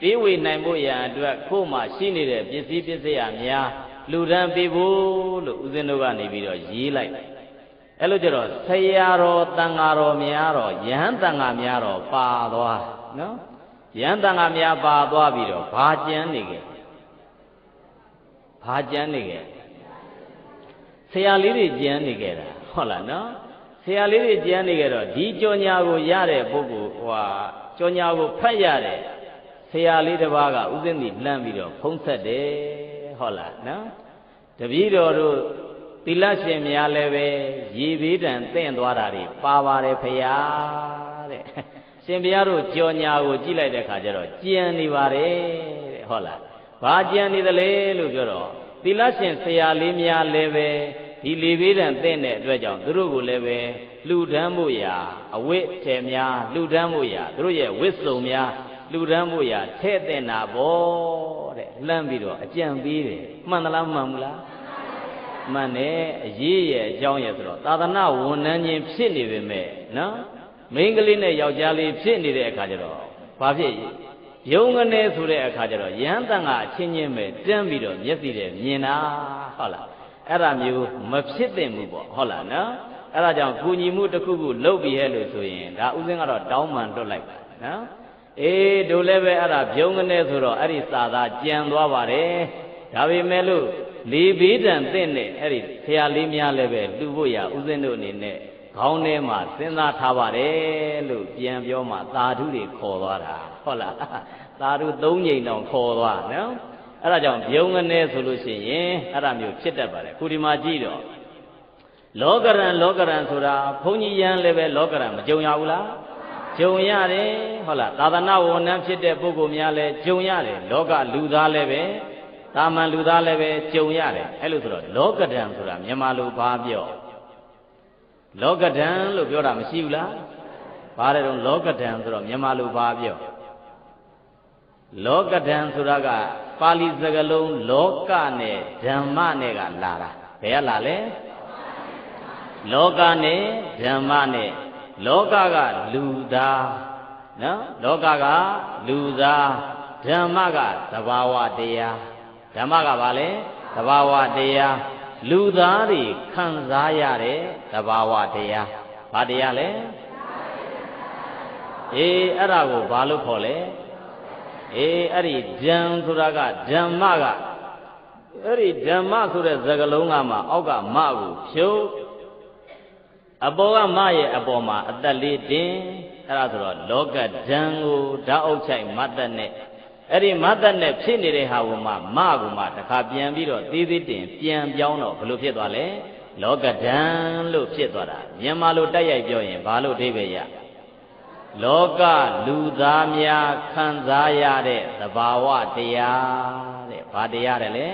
ပေးဝေနိုင်ဖို့ရန်အတွက်ကို့မှာရှိနေတဲ့ပစ္စည်းပစ္စယများလူဒန်းပေးဖို့လို့ဦးဇင်းတို့ကနေပြီးတော့ရေးလိုက်အဲ့လိုကြတော့ဆရာတော်တန်ဃာတော်များတော်ယဟန်တန်ဃာများတော်ပါသွားနော်ယဟန်တန်ဃာများပါသွားပြီးတော့ဘာကြမ်းနေခဲ့ဘာကြမ်းနေခဲ့ဆရာလေးတွေကြမ်းနေခဲ့တာဟုတ်လားနော်ဆရာလေးတွေကြမ်းနေခဲ့တော့ဒီကြောညာကိုရတဲ့ပုဂ္ဂိုလ်ဟိုဟာကြောညာကိုဖတ်ရတဲ့ ဆရာလေးတစ်ပါးကဥစဉ်ကြီးလှမ်းပြီးတော့ဖုံးဆက်တယ်ဟုတ်လားနော်တပည့်တော်တို့သီလရှင်များလည်းပဲရေဘေးတံတင့်သွားတာတွေပါပါတယ်ဖရာတဲ့ရှင်ဘုရားတို့ကြောညာကိုကြည့်လိုက်တဲ့ခါကျတော့ကြံနေပါတယ်တဲ့ဟုတ်လားဘာကြံနေသလဲလို့ပြောတော့သီလရှင်ဆရာလေးများလည်းပဲဒီလေဘေးတံတင့်တဲ့အတွက်ကြောင့်သူတို့ကိုလည်းပဲလှူဒန်းဖို့ရာအဝိထေများလှူဒန်းဖို့ရာသူတို့ရဲ့ဝိစုံများ လှူဒန်းဖို့ရာထဲ့တဲ့နာပေါ့တဲ့လှမ်းပြီးတော့အကြံပေးတယ်မှန်သလားမှန်ဘူးလားမှန်တယ်အရေးရဲ့အကြောင်းရဲ့ဆိုတော့သာသနာဝန်ထမ်းချင်းဖြစ်နေပေမဲ့နော်မိန်းကလေးနဲ့ယောက်ျားလေးဖြစ်နေတဲ့အခါကျတော့ဘာဖြစ်ယုံကနေဆိုတဲ့အခါကျတော့ယဟန်တန်ကအချင်းချင်းပဲတန်းပြီးတော့မျက်စိနဲ့မြင်တာဟုတ်လားအဲ့ဒါမျိုးမဖြစ်သင့်ဘူးပေါ့ဟုတ်လားနော်အဲ့ဒါကြောင့်ကုညီမှုတစ်ခုခုလုပ်ပြီးရဲ့လို့ဆိုရင်ဒါဥစဉ်ကတော့တောင်းပန်တွတ်လိုက်ပါနော် အေးတို့လည်းပဲအဲ့ဒါပြုံးကနေဆိုတော့အဲ့ဒီစာသားကြံသွားပါတယ်ဒါပေမဲ့လို့လေဘေးတံတင့်တဲ့အဲ့ဒီဆရာလေးများလည်းပဲလူဖို့ရဥစဉ်တို့အနေနဲ့ခေါင်းထဲမှာစဉ်းစားထားပါတယ်လို့ပြန်ပြောမှသာဓုတွေခေါ်သွားတာဟုတ်လားသာဓု၃ချိန်တောင်ခေါ်သွားနော်အဲ့ဒါကြောင့်ပြုံးကနေဆိုလို့ရှိရင်အဲ့ဒါမျိုးဖြစ်တတ်ပါတယ်ခုဒီမှာကြည့်တော့လောကရန်လောကရန်ဆိုတာဘုန်းကြီးယန်းလည်းပဲလောကရန်မကြုံရဘူးလား ကြုံရတယ်ဟုတ်လားသာသနာဝန်ထမ်းဖြစ်တဲ့ပုဂ္ဂိုလ်များလည်းကြုံရတယ်လောကလူသားလည်းပဲတာမန်လူသားလည်းပဲကြုံရတယ်အဲ့လိုဆိုတော့လောကဒံဆိုတာမြန်မာလူဘာပြောလောကဒံလို့ပြောတာမရှိဘူးလားဘာလဲတော့လောကဒံဆိုတော့မြန်မာလူဘာပြောလောကဒံဆိုတာကပါဠိစကားလုံးလောကနဲ့ဓမ္မနဲ့ကလာတာဘယ်ကလာလဲလောကနဲ့ဓမ္မနဲ့ လောကကလူသားနော်လောကကလူသားဓမ္မကသဘာဝတရားဓမ္မကဘာလဲသဘာဝတရားလူသားတွေခံစားရတဲ့သဘာဝတရားဘာတရားလဲအေးအဲ့ဒါကိုဘာလို့ခေါ်လဲအေးအဲ့ဒီဓမ္ဆိုတာကဓမ္မကအဲ့ဒီဓမ္မဆိုတဲ့သကလုံးကမှအောက်ကမကိုဖြုတ် အပေါ်ကမရဲ့အပေါ်မှာအသက်လေးတင်အဲ့ဒါဆိုတော့လောကဓာန်ကိုဓာတ်အုပ်ချိုက်မတ်တက်နဲ့အဲ့ဒီမတ်တက်နဲ့ဖြစ်နေတဲ့ဟာကိုမှမကိုမှတခါပြန်ပြီးတော့သေးသေးတင်ပြန်ပြောင်းတော့ဘလို့ဖြစ်သွားလဲလောကဓာန်လို့ဖြစ်သွားတာမြန်မာလိုတိုက်ရိုက်ပြောရင်ဘာလို့အဓိပ္ပာယ်ရလောကလူသားများခံစားရတဲ့သဘာဝတရားတဲ့ဘာတရားတယ်လဲ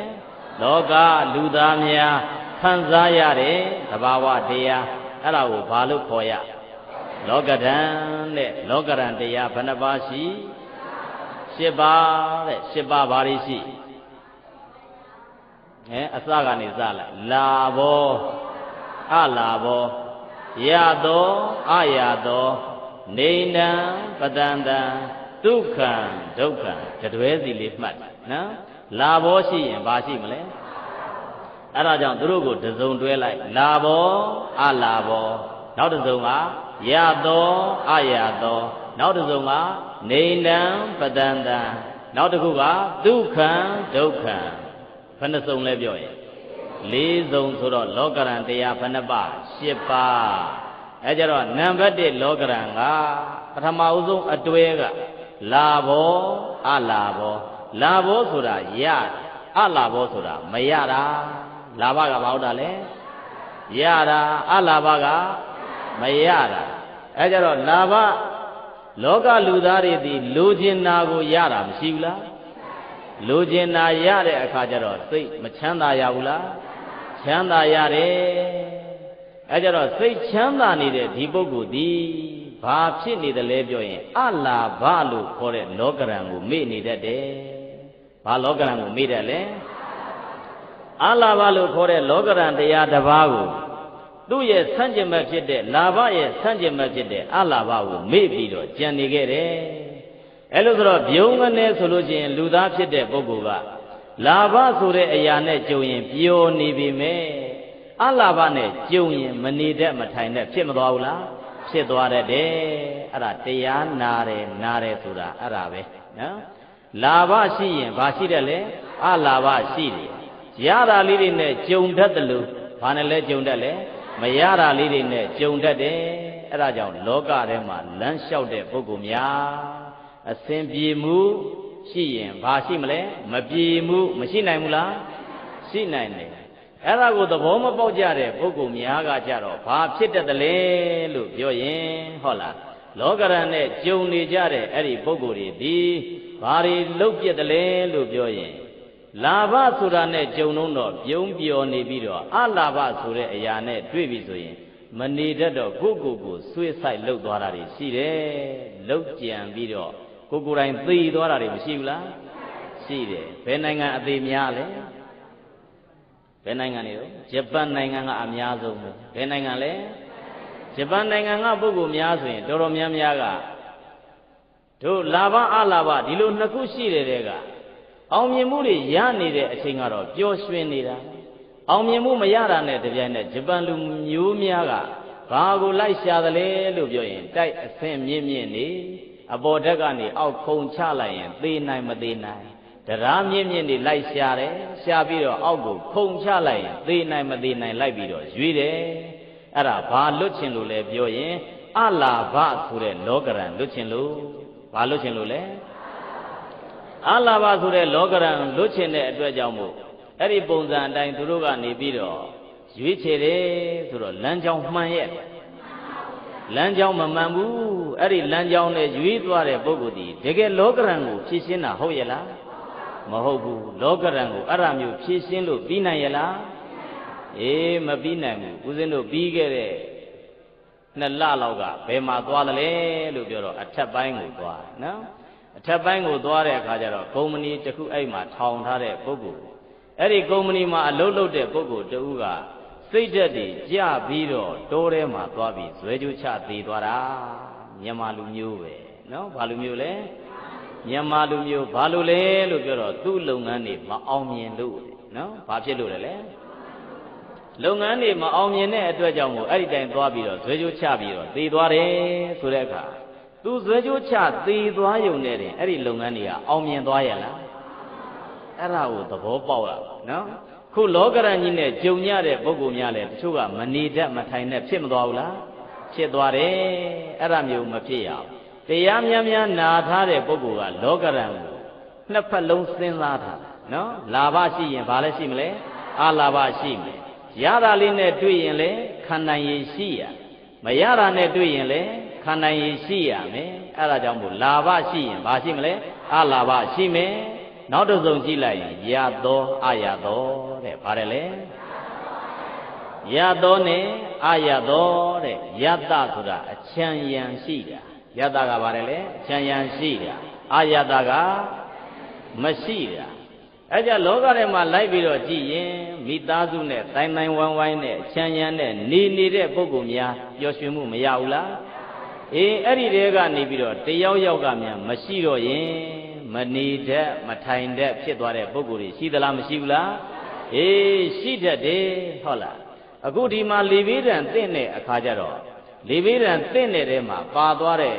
လောကလူသားများခံစားရတဲ့သဘာဝတရား အဲ့ဒါကိုဘာလို့ခေါ်ရလောကဓာန်တဲ့လောကရန်တရားဘယ်နှပါးရှိ၈ပါးတဲ့၈ပါးဘာတွေရှိအဲအစကနေစလိုက်လာဘောအလာဘောရသောအရသောနေနံပတန္တံဒုက္ခံဒုက္ခံတတွဲစီလေးမှတ်နော်လာဘောရှိရင်ဘာရှိမလဲ အဲ့ဒါကြောင့်သူတို့ကိုတစုံတွဲလိုက်လာဘောအလာဘောနောက်တစ်စုံကရသောအရသောနောက်တစ်စုံကနေနံပတန္တံနောက်တစ်ခုကဒုက္ခံဒုက္ခံဘယ်နှစုံလဲပြောရင်လေးစုံဆိုတော့လောကရန်တရားဘယ်နှပါ၈ပါးအဲကြတော့နံပါတ်1လောကရန်ကပထမအဆုံးအတွဲကလာဘောအလာဘောလာဘောဆိုတာရအလာဘောဆိုတာမရတာ လာဘကဘာဟုတ်တာလဲရတာအလာဘကမရတာအဲကြတော့လာဘလောကလူသားတွေဒီလိုချင်တာကိုရတာမရှိဘူးလားလိုချင်တာရတဲ့အခါကျတော့စိတ်မချမ်းသာရဘူးလားချမ်းသာရတယ်အဲကြတော့စိတ်ချမ်းသာနေတဲ့ဒီပုဂ္ဂိုလ်ဒီဘာဖြစ်နေတယ်လဲပြောရင်အလာဘလို့ခေါ်တဲ့လောကရန်ကိုမေ့နေတတ်တယ်ဘာလောကရန်ကိုမေ့တတ်လဲ အလာဘလို့ခေါ်တဲ့လောကရန်တရားတစ်ပါးကိုသူ့ရဲ့ဆန့်ကျင်ဘက်ဖြစ်တဲ့လာဘရဲ့ဆန့်ကျင်ဘက်ဖြစ်တဲ့အလာဘကိုမေ့ပြီးတော့ကြံနေခဲ့တယ်အဲ့လိုဆိုတော့ပြုံးကနေဆိုလို့ရှိရင် လူသားဖြစ်တဲ့ပုဂ္ဂိုလ်ကလာဘဆိုတဲ့အရာနဲ့ကြုံရင်ပျော်နေပြီမဲ့အလာဘနဲ့ကြုံရင်မနေတတ်မထိုင်တတ်ဖြစ်မသွားဘူးလားဖြစ်သွားတတ်တယ်အဲ့ဒါတရားနာတယ်နာတယ်ဆိုတာအဲ့ဒါပဲနော်လာဘရှိရင်ဘာရှိတယ်လဲအလာဘရှိတယ် ရတာလေးတွေနဲ့ကြုံတတ်တယ်လို့ဘာနဲ့လဲကြုံတတ်လဲမရတာလေးတွေနဲ့ကြုံတတ်တယ်အဲ့ဒါကြောင့်လောကထဲမှာလမ်းလျှောက်တဲ့ပုဂ္ဂိုလ်များအစဉ်ပြေမှုရှိရင်ဘာရှိမလဲမပြေမှုမရှိနိုင်ဘူးလားရှိနိုင်တယ်အဲ့ဒါကိုသဘောမပေါက်ကြတဲ့ပုဂ္ဂိုလ်များကကြတော့ဘာဖြစ်တတ်တယ်လဲလို့ပြောရင်ဟုတ်လားလောကရန်နဲ့ကြုံနေကြတဲ့အဲ့ဒီပုဂ္ဂိုလ်တွေဒီဘာတွေလုတ်ပြက်တယ်လဲလို့ပြောရင် လာဘဆိုတာနဲ့ကြုံတော့ပြုံးပြောနေပြီးတော့အလာဘဆိုတဲ့အရာနဲ့တွေ့ပြီဆိုရင်မနေတတ်တော့ကိုယ့်ကိုယ်ကိုဆွေးဆိုင်လှုပ်သွားတာတွေရှိတယ်လှုပ်ကြံပြီးတော့ကိုကိုယ်တိုင်သိသွားတာတွေမရှိဘူးလားရှိတယ်ဘယ်နိုင်ငံအသေးများလဲဘယ်နိုင်ငံတွေတော့ဂျပန်နိုင်ငံကအများဆုံးပဲဘယ်နိုင်ငံလဲဂျပန်နိုင်ငံကပုဂ္ဂိုလ်များဆိုရင်တော်တော်များများကတို့လာဘအလာဘဒီလိုနှစ်ခုရှိတဲ့တဲ့က အောင်မြင်မှုတွေရနေတဲ့အချိန်ကတော့ပျော်ရွှင်နေတာအောင်မြင်မှုမရတာနဲ့တပြိုင်နက်ဂျပန်လူမျိုးများကဘာကိုလိုက်ရှာသလဲလို့ပြောရင်တိုက်အဆင့်မြင့်မြင့်နေအပေါ်ဓာတ်ကနေအောက်ခုံချလိုက်ရင်သေနိုင်မသေးနိုင်တရားမြင့်မြင့်နေလိုက်ရှာတယ်ရှာပြီးတော့အောက်ကိုခုံချလိုက်ရင်သေနိုင်မသေးနိုင်လိုက်ပြီးတော့ရွေးတယ်အဲ့ဒါဘာလွတ်ချင်လို့လဲပြောရင်အလာဘဆိုတဲ့လောကရန်လွတ်ချင်လို့ဘာလွတ်ချင်လို့လဲ အလာဘဆိုတဲ့လောကရန်လွတ်ချင်တဲ့အတွက်ကြောင့်မို့အဲ့ဒီပုံစံအတိုင်းသူတို့ကနေပြီးတော့ရွေးချယ်တယ်ဆိုတော့လမ်းကြောင်းမှန်ရဲ့လမ်းကြောင်းမမှန်ဘူးအဲ့ဒီလမ်းကြောင်းနဲ့ရွေးသွားတဲ့ပုဂ္ဂိုလ်ဒီတကယ်လောကရန်ကိုဖြည့်ရှင်းတာဟုတ်ရဲ့လားမဟုတ်ဘူးလောကရန်ကိုအဲ့ဒါမျိုးဖြည့်ရှင်းလို့ပြီးနိုင်ရဲ့လားအေးမပြီးနိုင်ဘူးဦးဇင်းတို့ပြီးခဲ့တဲ့နှစ်လလောက်ကဘယ်မှာသွားသလဲလို့ပြောတော့အထက်ပိုင်းကိုသွားနော် အထက်ပိုင်းကိုသွားတဲ့အခါကျတော့ကုမ္ပဏီတစ်ခုအဲ့မှာထောင်ထားတဲ့ပုဂ္ဂိုလ်အဲ့ဒီကုမ္ပဏီမှာအလုပ်လုပ်တဲ့ပုဂ္ဂိုလ်တဦးကစိတ်ဓာတ်တွေကြပြီးတော့တိုးထဲမှာသွားပြီးဇွဲကြိုးချသေးသွားတာမြန်မာလူမျိုးပဲနော်ဘာလူမျိုးလဲမြန်မာလူမျိုးဘာလို့လဲလို့ပြောတော့သူ့လုပ်ငန်းတွေမအောင်မြင်လို့နော်ဘာဖြစ်လို့လဲလဲလုပ်ငန်းတွေမအောင်မြင်တဲ့အတွက်ကြောင့်မို့အဲ့ဒီတိုင်သွားပြီးတော့ဇွဲကြိုးချပြီးတော့သေသွားတယ်ဆိုတဲ့အခါ သူဇွဲကြိုးချသေသွားယုံနဲ့တင်အဲ့ဒီလုပ်ငန်းတွေကအောင်မြင်သွားရဲ့လားအဲ့ဒါကိုသဘောပေါက်ရနော်ခုလောကရန်ကြီးနဲ့ကြုံရတဲ့ပုဂ္ဂိုလ်များလည်းတချို့ကမနေတတ်မထိုင်တတ်ဖြစ်မသွားဘူးလားဖြစ်သွားတယ်အဲ့ဒါမျိုးမဖြစ်ရအောင်တရားများများနာထားတဲ့ပုဂ္ဂိုလ်ကလောကရန်ကိုနှစ်ဖက်လုံးစဉ်းစားထားနော်လာဘရှိရင်ဘာလဲရှိမလဲအာလာဘရှိမယ်ရတာလေးနဲ့တွေ့ရင်လည်းခံနိုင်ရရှိရမရတာနဲ့တွေ့ရင်လည်း ခံနိုင်ရရှိရမယ်အဲ့ဒါကြောင့်မို့လာဘရှိရင်ဘာရှိမလဲအာလာဘရှိမယ်နောက်တစ်စုံကြည့်လိုက်ရင်ရသောအာရသောတဲ့ပါတယ်လေရသောနဲ့အာရသောတဲ့ယတ္တဆိုတာအချမ်းရံရှိတာယတ္တကပါတယ်လေအချမ်းရံရှိတာအာရတကမရှိတာအဲ့ကြလောကထဲမှာလိုက်ပြီးတော့ကြည့်ရင်မိသားစုနဲ့တိုင်တိုင်ဝိုင်းဝိုင်းနဲ့ချမ်းရံနဲ့နေနေတဲ့ပုဂ္ဂိုလ်များပျော်ရွှင်မှုမရဘူးလား အေးအဲ့ဒီတဲကနေပြီးတော့တယောက်ယောက်ကများမရှိတော့ရင်မနေတတ်မထိုင်တတ်ဖြစ်သွားတဲ့ပုဂ္ဂိုလ်တွေရှိသလားမရှိဘူးလားအေးရှိတတ်တယ်ဟုတ်လားအခုဒီမှာလေဘေးဒဏ်တင့်တဲ့အခါကျတော့လေဘေးဒဏ်တင့်တဲ့ထဲမှာပါသွားတဲ့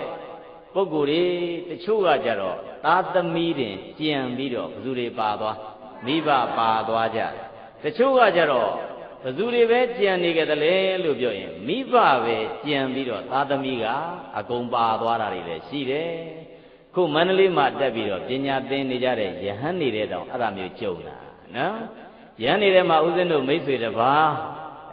ပုဂ္ဂိုလ်တွေတချို့ကကြတော့သားသမီးတင်ကြံပြီးတော့ဘယ်သူတွေပါသွားမိဘပါသွားကြတချို့ကကြတော့ ဘယ်သူတွေပဲကြံနေကြတယ်လေလို့ပြောရင်မိဘပဲကြံပြီးတော့သားသမီးကအကုန်ပါသွားတာတွေလည်းရှိတယ်ခုမန္တလေးမှာတက်ပြီးတော့ပညာသင်နေကြတဲ့ယဟန်နေတဲ့တောင်အဲ့ဒါမျိုးကြုံတာနော်ယဟန်နေတဲ့မှာဥစဉ်တို့မိတ်ဆွေတစ်ပါး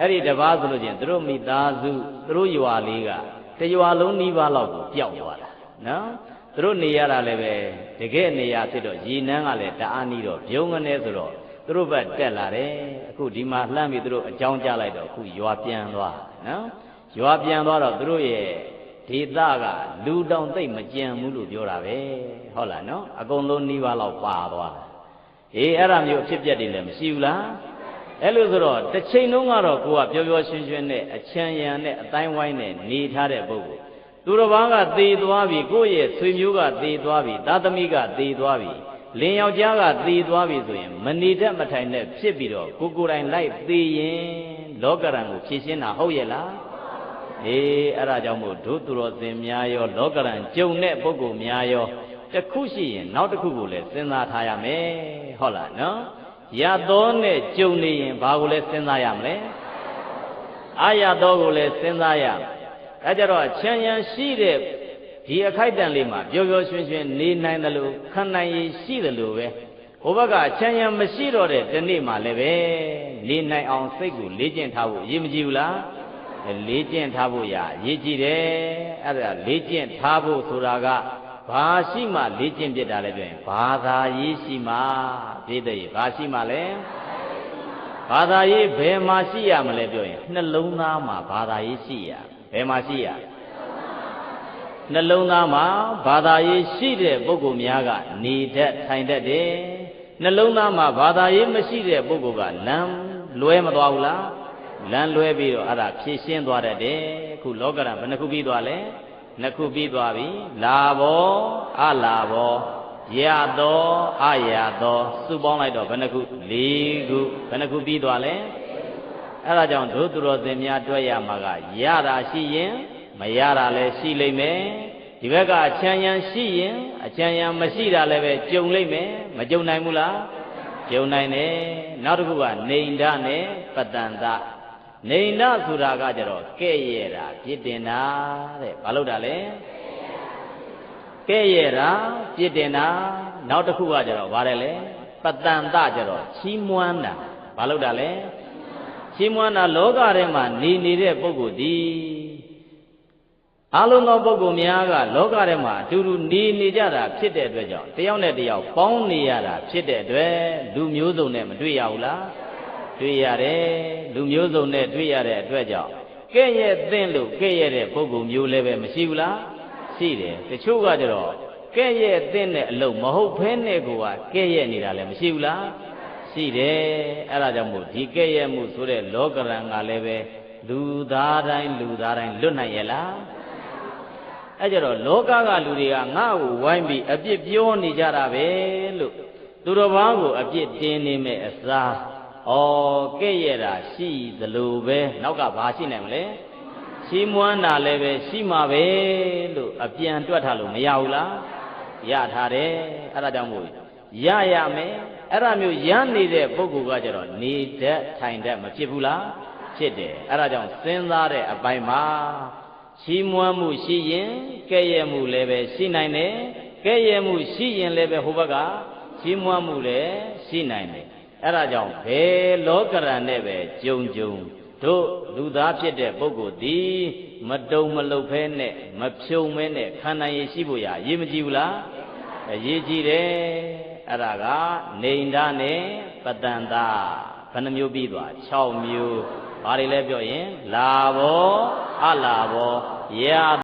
အဲ့ဒီတစ်ပါးဆိုလို့ချင်းတို့မိသားစုတို့ရွာလေးကတရွာလုံးနှီးပါးလောက်ကိုပျောက်သွားတာနော်တို့နေရတာလည်းပဲတကယ်နေရဖြစ်တော့ရေနန်းကလည်းတအားနီးတော့ပြုံးကနေဆိုတော့တို့ဘက်တက်လာတယ် အခုဒီမှာလှမ်းပြီးတို့အကြောင်းကြားလိုက်တော့အခုရွာပြန်သွားနော်ရွာပြန်သွားတော့တို့ရဲ့ဒေသကလူတောင်သိမ့်မကြံဘူးလို့ပြောတာပဲဟုတ်လားနော်အကုန်လုံးနှီးပါးလောက်ပါသွားတာအေးအဲ့ဒါမျိုးအဖြစ်ပြက်တွေလည်းမရှိဘူးလားအဲ့လိုဆိုတော့တစ်ချိန်လုံးကတော့ကိုကပျော်ပျော်ရွှင်ရွှင်နဲ့အချမ်းရံနဲ့အတိုင်းဝိုင်းနဲ့နေထားတဲ့ပုဂ္ဂိုလ်သူတစ်ပါးကသေသွားပြီကိုယ့်ရဲ့ဆွေမျိုးကသေသွားပြီသားသမီးကသေသွားပြီ လင်ယောက်ျားကသေသွားပြီဆိုရင်မနေတတ်မထိုင်နဲ့ဖြစ်ပြီးတော့ကိုကိုယ်တိုင်လိုက်သေရင်လောကရန်ကိုဖြည့်ရှင်းတာဟုတ်ရဲ့လားအေးအဲ့ဒါကြောင့်မို့ဒုသူတော်စင်များရော လောကရန်ကြုံတဲ့ပုဂ္ဂိုလ်များရောတစ်ခုရှိရင်နောက်တစ်ခုကိုလည်းစဉ်းစားထားရမယ်ဟုတ်လားနော်ရသောနဲ့ကြုံနေရင်ဘာကိုလဲစဉ်းစားရမလဲအာရသောကိုလည်းစဉ်းစားရမယ်အဲကြတော့ချမ်းရန်ရှိတဲ့ ဒီအခိုက်အတန့်လေးမှာပျော်ပျော်ရွှင်ရွှင်နေနိုင်တယ်လို့ခံနိုင်ရည်ရှိတယ်လို့ပဲဟိုဘက်ကချမ်းရန်မရှိတော့တဲ့ဒီနေ့မှလည်းပဲနေနိုင်အောင်စိတ်ကိုလေ့ကျင့်ထားဖို့အရေးမကြီးဘူးလားလေ့ကျင့်ထားဖို့ရအရေးကြီးတယ်အဲ့ဒါလေ့ကျင့်ထားဖို့ဆိုတာကဘာရှိမှလေ့ကျင့်ပြတာလဲပြောရင်ဘာသာရေးရှိမှပြည့်တဲ့ဘာရှိမှလဲဘာသာရေးဘယ်မှာရှိရမလဲပြောရင်နှလုံးသားမှာဘာသာရေးရှိရဘယ်မှာရှိရ နှလုံးသားမှာဘာသာရေးရှိတဲ့ပုဂ္ဂိုလ်များကနေတတ်ထိုင်တတ်တယ်နှလုံးသားမှာဘာသာရေးမရှိတဲ့ပုဂ္ဂိုလ်ကလမ်းလွဲမသွားဘူးလားလမ်းလွဲပြီးတော့အဲ့ဒါဖြည့်ရှင်းသွားတတ်တယ်အခုလောကရန်ဘယ်နှခုပြီးသွားလဲနှစ်ခုပြီးသွားပြီလာဘောအလာဘောရသောအရသောစုပေါင်းလိုက်တော့ဘယ်နှခု၄ခုဘယ်နှခုပြီးသွားလဲအဲ့ဒါကြောင့်ဒုသူတော်စင်များတွေ့ရမှာကရတာရှိရင် မရတာလည်းရှိလိမ့်မယ်ဒီဘက်ကအချမ်းရန်ရှိရင်အချမ်းရန်မရှိတာလည်းပဲကြုံလိမ့်မယ်မကြုံနိုင်ဘူးလားကြုံနိုင်တယ်နောက်တစ်ခုကနေန္ဒနဲ့ပတန်တနေန္ဒဆိုတာကကြတော့ကဲ့ရဲ့တာပြစ်တင်တာတဲ့ဘာလို့တာလဲကဲ့ရဲ့တာပြစ်တင်တာနောက်တစ်ခုကကြတော့ဘာလဲလဲပတန်တကြတော့ချီးမွမ်းတာဘာလို့တာလဲချီးမွမ်းတာလောကထဲမှာနေနေတဲ့ပုဂ္ဂိုလ်ဒီ အလုံးသောပုဂ္ဂိုလ်များကလောကထဲမှာအတူတူနေနေကြတာဖြစ်တဲ့အတွက်ကြောင့်တယောက်နဲ့တယောက်ပေါင်းနေရတာဖြစ်တဲ့အတွက်လူမျိုးစုံနဲ့မတွေ့ရဘူးလားတွေ့ရတယ်လူမျိုးစုံနဲ့တွေ့ရတဲ့အတွက်ကြောင့်ကဲ့ရဲ့သင့်လို့ကဲ့ရဲ့တဲ့ပုဂ္ဂိုလ်မျိုးလည်းပဲမရှိဘူးလားရှိတယ်တချို့ကကြတော့ကဲ့ရဲ့သင့်တဲ့အလုပ်မဟုတ်ဖဲနဲ့ကိုကကဲ့ရဲ့နေတာလည်းမရှိဘူးလားရှိတယ်အဲ့ဒါကြောင့်မို့ဒီကဲ့ရဲ့မှုဆိုတဲ့လောကရန်ကလည်းပဲလူသားတိုင်းလူသားတိုင်းလွတ်နိုင်ရဲ့လား အဲ့ကြတော့လောကကလူတွေကငါ့ကိုဝိုင်းပြီးအပြစ်ပြောနေကြတာပဲလို့သူတော်ဘာကိုအပြစ်တင်နေမဲ့အစားဩကဲ့ရဲ့တာရှိသလိုပဲနောက်ကဘာရှိနိုင်မလဲရှိမွမ်းတာလည်းပဲရှိမှာပဲလို့အပြန်တွက်ထားလို့မရဘူးလားရထားတယ်အဲ့ဒါကြောင့်မို့ရရမယ်အဲ့ဒါမျိုးရနေတဲ့ပုဂ္ဂိုလ်ကကြတော့နေတတ်ထိုင်တတ်မဖြစ်ဘူးလားဖြစ်တယ်အဲ့ဒါကြောင့်စဉ်းစားတဲ့အပိုင်းမှာ ချီးမွမ်းမှုရှိရင်ကဲ့ရဲ့မှုလည်းပဲရှိနိုင်တယ်ကဲ့ရဲ့မှုရှိရင်လည်းပဲဟိုဘက်ကချီးမွမ်းမှုလည်းရှိနိုင်တယ်အဲ့ဒါကြောင့်ဘယ်လောကရန်နဲ့ပဲကြုံကြုံတို့လူသားဖြစ်တဲ့ပုဂ္ဂိုလ်သည်မတုံမလုတ်ဖဲနဲ့မဖြုံမဲနဲ့ခန္ဓာရည်ရှိဖို့ရအရေးမကြီးဘူးလားအရေးကြီးတယ်အဲ့ဒါကနေန္ဒနဲ့ပတန်တာဘယ်နှမျိုးပြီးသွား6မျိုး ဘာတွေလဲပြောရင်လာဘောအလာဘောရ